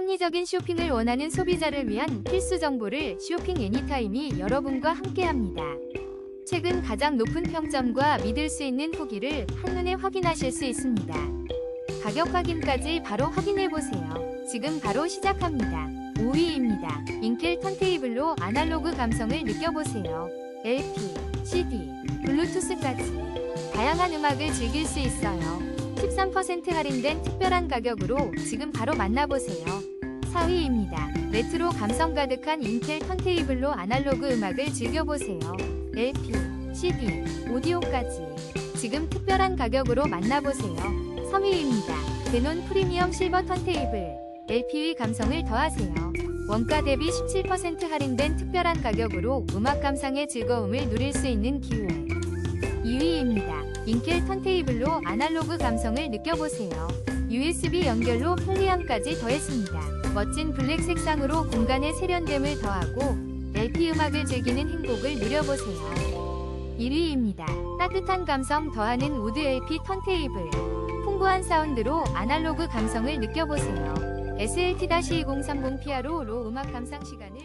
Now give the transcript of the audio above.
합리적인 쇼핑을 원하는 소비자를 위한 필수 정보를 쇼핑 애니타임이 여러분과 함께합니다. 최근 가장 높은 평점과 믿을 수 있는 후기를 한눈에 확인하실 수 있습니다. 가격 확인까지 바로 확인해 보세요. 지금 바로 시작합니다. 5위입니다. 인텔 턴테이블로 아날로그 감성을 느껴보세요. LP, CD, 블루투스까지 다양한 음악을 즐길 수 있어요. 13% 할인된 특별한 가격으로 지금 바로 만나보세요. 4위입니다. 레트로 감성 가득한 인텔 턴테이블로 아날로그 음악을 즐겨보세요. LP, CD, 오디오까지 지금 특별한 가격으로 만나보세요. 3위입니다. 데논 프리미엄 실버 턴테이블 LP의 감성을 더하세요. 원가 대비 17% 할인된 특별한 가격으로 음악 감상의 즐거움을 누릴 수 있는 기회. 2위입니다. 인켈 턴테이블로 아날로그 감성을 느껴보세요. USB 연결로 편리함까지 더했습니다. 멋진 블랙 색상으로 공간의 세련됨을 더하고 LP 음악을 즐기는 행복을 누려보세요. 1위입니다. 따뜻한 감성 더하는 우드 LP 턴테이블. 풍부한 사운드로 아날로그 감성을 느껴보세요. SLT-2030 피아로 로 음악 감상 시간을